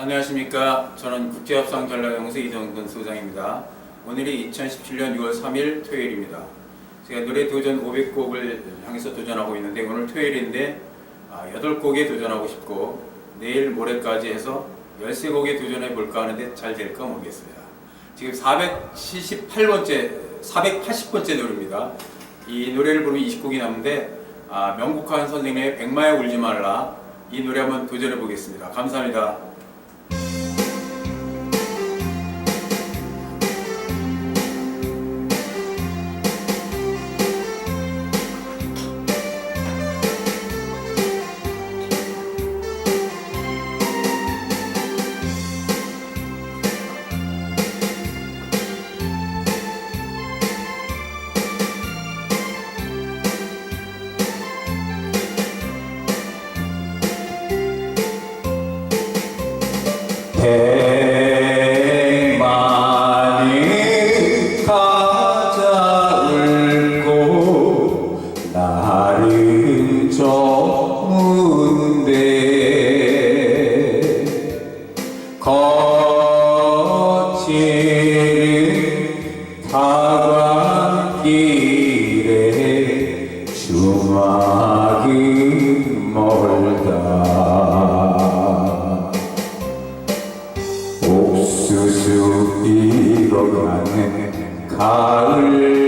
안녕하십니까. 저는 국제협상 전략연구소 이정근 소장입니다. 오늘이 2017년 6월 3일 토요일입니다. 제가 노래 도전 500곡을 향해서 도전하고 있는데 오늘 토요일인데 아, 8곡에 도전하고 싶고 내일 모레까지 해서 13곡에 도전해 볼까 하는데 잘 될까 모르겠습니다. 지금 478번째, 480번째 노래입니다. 이 노래를 부르면 20곡이 남는데 아, 명국한 선생님의 백마에 울지 말라 이 노래 한번 도전해 보겠습니다. 감사합니다. 백만이 가자 울고 나를 쫓는데 거 가을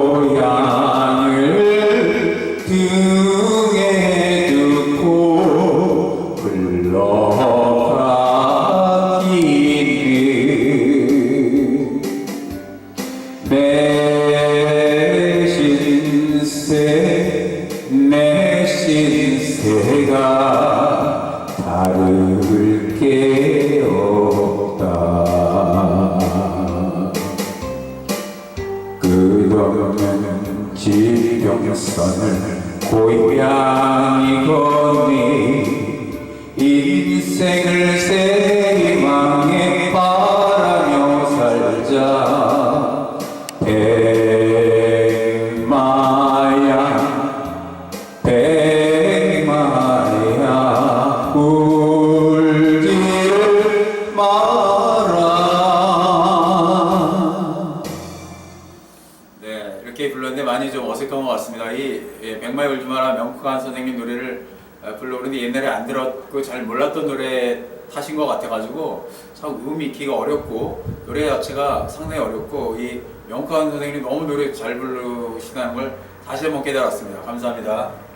고향을 등에 두고 흘러가기를 내 신세 내 신세가 다를 게 끝없는 지평선을 고향이 걷니 인생을 세리망에 바라며 살자 네, 이렇게 불렀는데 많이 좀 어색한 것 같습니다. 이 예, 백마의 울주마라 명국한 선생님 노래를 어, 불러오는데 옛날에 안 들었고 잘 몰랐던 노래 타신 것 같아가지고 참 음이 익히기가 어렵고 노래 자체가 상당히 어렵고 이 명국한 선생님 너무 노래 잘 부르시다는 걸 다시 한번 깨달았습니다. 감사합니다.